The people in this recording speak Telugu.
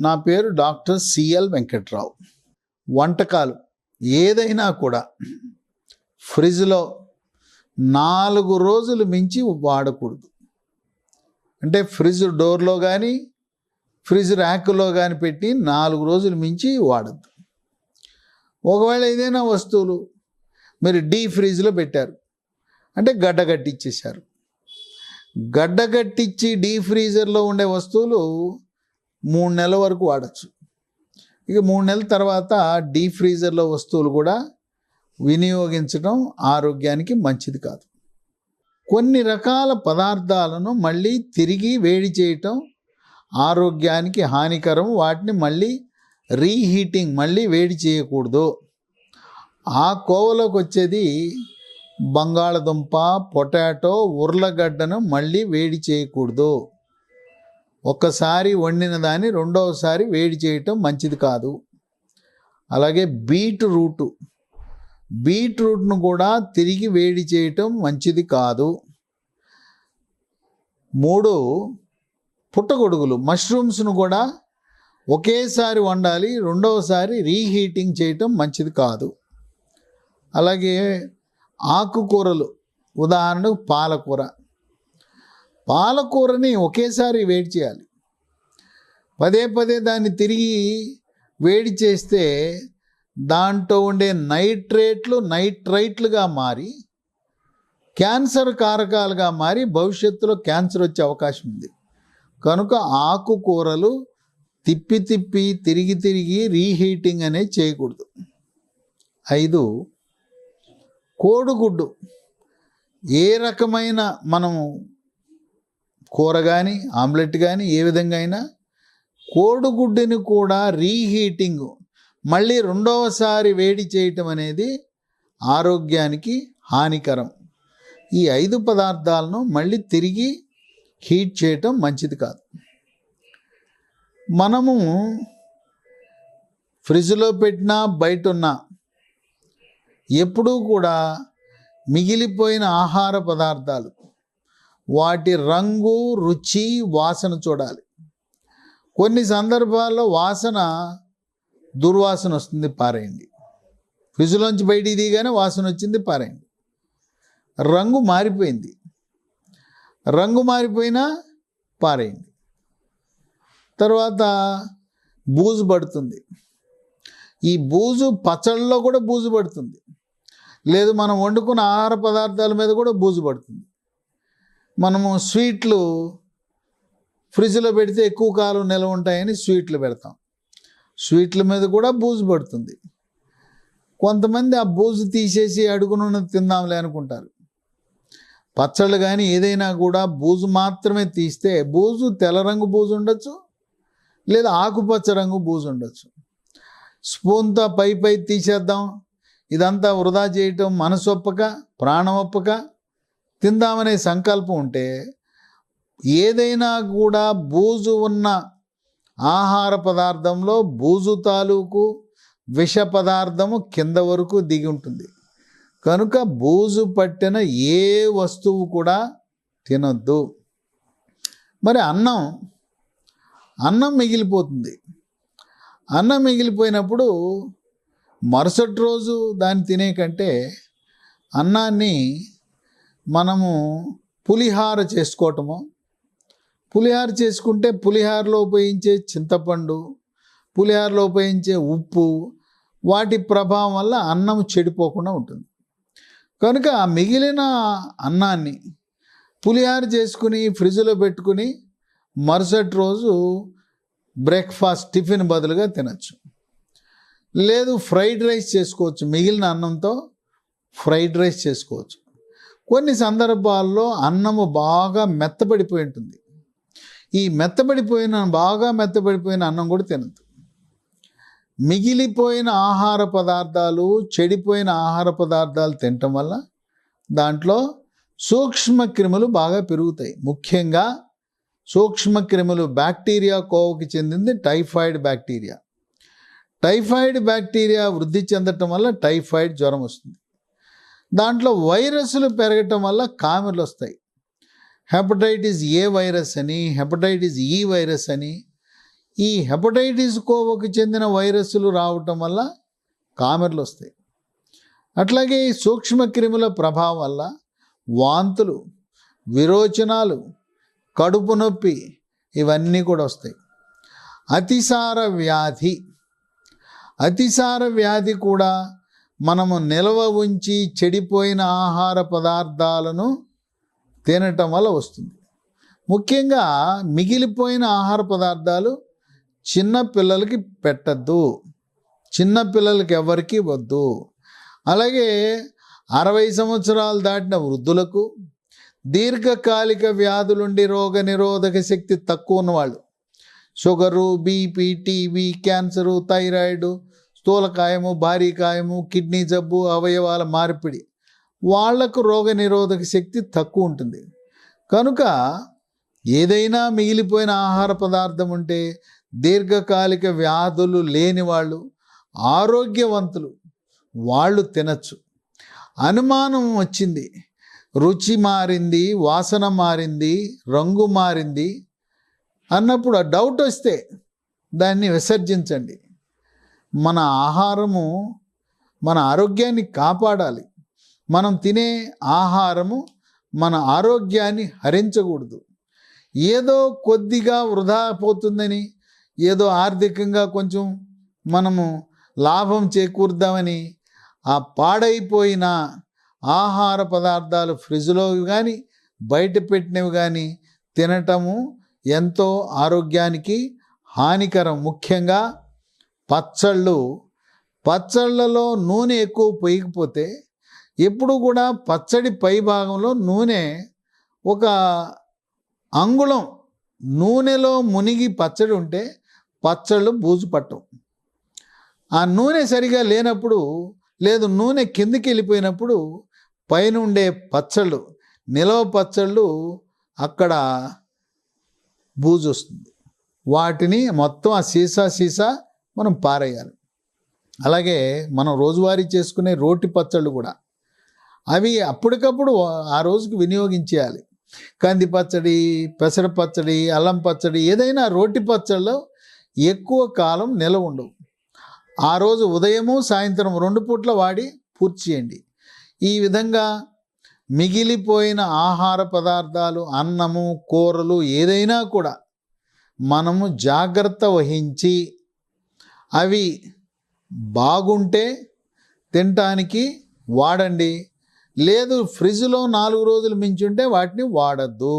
నా పేరు డాక్టర్ సిఎల్ వెంకట్రావు. వంటకాలు ఏదైనా కూడా ఫ్రిడ్జ్లో నాలుగు రోజులు మించి వాడకూడదు. అంటే ఫ్రిడ్జ్ డోర్లో కానీ ఫ్రిడ్జ్ ర్యాక్లో కానీ పెట్టి నాలుగు రోజులు మించి వాడద్దు. ఒకవేళ ఏదైనా వస్తువులు మీరు డీ ఫ్రిడ్జ్లో పెట్టారు అంటే గడ్డ కట్టించేశారు గడ్డ కట్టించి డీ ఫ్రీజర్లో ఉండే వస్తువులు మూడు నెలల వరకు వాడచ్చు. ఇక మూడు నెలల తర్వాత డీ ఫ్రీజర్లో వస్తువులు కూడా వినియోగించడం ఆరోగ్యానికి మంచిది కాదు. కొన్ని రకాల పదార్థాలను మళ్ళీ తిరిగి వేడి చేయటం ఆరోగ్యానికి హానికరం. వాటిని మళ్ళీ రీహీటింగ్ మళ్ళీ వేడి చేయకూడదు. ఆ కోవలోకి వచ్చేది బంగాళదుంప పొటాటో ఉర్లగడ్డను మళ్ళీ వేడి చేయకూడదు. ఒక్కసారి వండిన దాన్ని రెండవసారి వేడి చేయటం మంచిది కాదు. అలాగే బీట్రూటు బీట్రూట్ను కూడా తిరిగి వేడి చేయటం మంచిది కాదు. మూడు పుట్టగొడుగులు మష్రూమ్స్ను కూడా ఒకేసారి వండాలి రెండవసారి రీహీటింగ్ చేయటం మంచిది కాదు. అలాగే ఆకుకూరలు ఉదాహరణకు పాలకూర. పాలకూరని ఒకేసారి వేడి చేయాలి. పదే పదే దాన్ని తిరిగి వేడి చేస్తే దాంట్లో ఉండే నైట్రేట్లు నైట్రైట్లుగా మారి క్యాన్సర్ కారకాలుగా మారి భవిష్యత్తులో క్యాన్సర్ వచ్చే అవకాశం ఉంది. కనుక ఆకుకూరలు తిప్పి తిప్పి తిరిగి తిరిగి రీహీటింగ్ అనేది చేయకూడదు. ఐదు కోడిగుడ్డు ఏ రకమైన మనము కూర కానీ ఆమ్లెట్ కానీ ఏ విధంగా అయినా కోడిగుడ్డుని కూడా రీహీటింగ్ మళ్ళీ రెండవసారి వేడి చేయటం అనేది ఆరోగ్యానికి హానికరం. ఈ ఐదు పదార్థాలను మళ్ళీ తిరిగి హీట్ చేయటం మంచిది కాదు. మనము ఫ్రిడ్జ్లో పెట్టినా బయట ఉన్నా ఎప్పుడూ కూడా మిగిలిపోయిన ఆహార పదార్థాలు వాటి రంగు రుచి వాసన చూడాలి. కొన్ని సందర్భాల్లో వాసన దుర్వాసన వస్తుంది పారేయండి. ఫ్రిడ్జ్లోంచి బయటికి దిగానే వాసన వచ్చింది పారేయండి. రంగు మారిపోయింది. రంగు మారిపోయినా పారేయండి. తర్వాత బూజు పడుతుంది. ఈ బూజు పచ్చళ్ళలో కూడా బూజు పడుతుంది. లేదు మనం వండుకున్న ఆహార పదార్థాల మీద కూడా బూజు పడుతుంది. మనము స్వీట్లు ఫ్రిడ్జ్లో పెడితే ఎక్కువ కాలం నిల్వ ఉంటాయని స్వీట్లు పెడతాం. స్వీట్ల మీద కూడా బూజు పడుతుంది. కొంతమంది ఆ బూజు తీసేసి అడుగునున్న తిందాంలే అనుకుంటారు. పచ్చళ్ళు కానీ ఏదైనా కూడా బూజు మాత్రమే తీస్తే బూజు తెల్ల రంగు బూజు ఉండొచ్చు లేదా ఆకుపచ్చ రంగు బూజు ఉండొచ్చు. స్పూన్తో పై పై తీసేద్దాం. ఇదంతా వృధా చేయటం మనసు ఒప్పక ప్రాణం ఒప్పక తిందామనే సంకల్పం ఉంటే ఏదైనా కూడా బూజు ఉన్న ఆహార పదార్థంలో బూజు తాలూకు విష పదార్థము కింద వరకు దిగి ఉంటుంది. కనుక బూజు పట్టిన ఏ వస్తువు కూడా తినొద్దు. మరి అన్నం అన్నం మిగిలిపోతుంది. అన్నం మిగిలిపోయినప్పుడు మరుసటి రోజు దాన్ని తినే కంటే అన్నాన్ని మనము పులిహార చేసుకోవటము. పులిహార చేసుకుంటే పులిహారలో ఉపయోగించే చింతపండు పులిహారలో ఉపయోగించే ఉప్పు వాటి ప్రభావం వల్ల అన్నం చెడిపోకుండా ఉంటుంది. కనుక మిగిలిన అన్నాన్ని పులిహార చేసుకుని ఫ్రిడ్జ్లో పెట్టుకుని మరుసటి రోజు బ్రేక్ఫాస్ట్ టిఫిన్ బదులుగా తినచ్చు. లేదు ఫ్రైడ్ రైస్ చేసుకోవచ్చు. మిగిలిన అన్నంతో ఫ్రైడ్ రైస్ చేసుకోవచ్చు. కొన్ని సందర్భాల్లో అన్నము బాగా మెత్తబడిపోయి ఉంటుంది. ఈ మెత్తబడిపోయిన బాగా మెత్తబడిపోయిన అన్నం కూడా తినదు మిగిలిపోయిన ఆహార పదార్థాలు చెడిపోయిన ఆహార పదార్థాలు తినటం వల్ల దాంట్లో సూక్ష్మ క్రిములు బాగా పెరుగుతాయి. ముఖ్యంగా సూక్ష్మ క్రిములు బ్యాక్టీరియా కోవకి చెందింది టైఫాయిడ్ బ్యాక్టీరియా. టైఫాయిడ్ బ్యాక్టీరియా వృద్ధి చెందటం వల్ల టైఫాయిడ్ జ్వరం వస్తుంది. దాంట్లో వైరస్లు పెరగటం వల్ల కామెలు వస్తాయి. హెపటైటిస్ ఏ వైరస్ అని హెపటైటిస్ ఈ వైరస్ అని ఈ హెపటైటిస్ కోవకు చెందిన వైరస్లు రావటం వల్ల కామెర్లు వస్తాయి. అట్లాగే ఈ సూక్ష్మక్రిముల ప్రభావం వల్ల వాంతులు విరోచనాలు కడుపు నొప్పి ఇవన్నీ కూడా వస్తాయి. అతిసార వ్యాధి అతిసార వ్యాధి కూడా మనము నిల్వ ఉంచి చెడిపోయిన ఆహార పదార్థాలను తినటం వల్ల వస్తుంది. ముఖ్యంగా మిగిలిపోయిన ఆహార పదార్థాలు చిన్న పిల్లలకి పెట్టద్దు. చిన్న పిల్లలకి ఎవరికి వద్దు. అలాగే అరవై సంవత్సరాలు దాటిన వృద్ధులకు దీర్ఘకాలిక వ్యాధులుండి రోగ నిరోధక శక్తి తక్కువ ఉన్నవాళ్ళు. Sugar BP TB cancer thyroid స్థూలకాయము భారీకాయము కిడ్నీ జబ్బు అవయవాల మార్పిడి. వాళ్ళకు రోగ నిరోధక శక్తి తక్కువ ఉంటుంది. కనుక ఏదైనా మిగిలిపోయిన ఆహార పదార్థం ఉంటే దీర్ఘకాలిక వ్యాధులు లేని వాళ్ళు ఆరోగ్యవంతులు వాళ్ళు తినచ్చు. అనుమానం వచ్చింది. రుచి మారింది వాసన మారింది రంగు మారింది అన్నప్పుడు ఆ డౌట్ వస్తే దాన్ని విసర్జించండి. మన ఆహారము మన ఆరోగ్యాన్ని కాపాడాలి. మనం తినే ఆహారము మన ఆరోగ్యాన్ని హరించకూడదు. ఏదో కొద్దిగా వృధా పోతుందని ఏదో ఆర్థికంగా కొంచెం మనము లాభం చేకూర్దామని ఆ పాడైపోయిన ఆహార పదార్థాలు ఫ్రిడ్జ్లో కానీ బయట పెట్టినవి కానీ తినటము ఎంతో ఆరోగ్యానికి హానికరం. ముఖ్యంగా పచ్చళ్ళు పచ్చళ్ళలో నూనె ఎక్కువ పొయ్యకపోతే ఎప్పుడు కూడా పచ్చడి పై భాగంలో నూనె ఒక అంగుళం. నూనెలో మునిగి పచ్చడి ఉంటే పచ్చళ్ళు బూజు పట్టం ఆ నూనె సరిగా లేనప్పుడు లేదు నూనె కిందికి వెళ్ళిపోయినప్పుడు పైన ఉండే పచ్చళ్ళు నిలవ పచ్చళ్ళు అక్కడ బూజు వస్తుంది. వాటిని మొత్తం ఆ సీసా సీసా మనం పారేయాలి. అలాగే మనం రోజువారీ చేసుకునే రోటి పచ్చళ్ళు కూడా. అవి అప్పటికప్పుడు ఆ రోజుకి వినియోగించేయాలి. కంది పచ్చడి పెసర పచ్చడి అల్లం పచ్చడి ఏదైనా రోటి పచ్చళ్ళు ఎక్కువ కాలం నిల ఉండవు. ఆ రోజు ఉదయము సాయంత్రం రెండు పూట్ల వాడి పూర్తి చేయండి. ఈ విధంగా మిగిలిపోయిన ఆహార పదార్థాలు అన్నము కూరలు ఏదైనా కూడా మనము జాగ్రత్త వహించి అవి బాగుంటే తినటానికి వాడండి. లేదు ఫ్రిడ్జ్లో నాలుగు రోజులు మించుంటే వాటిని వాడద్దు.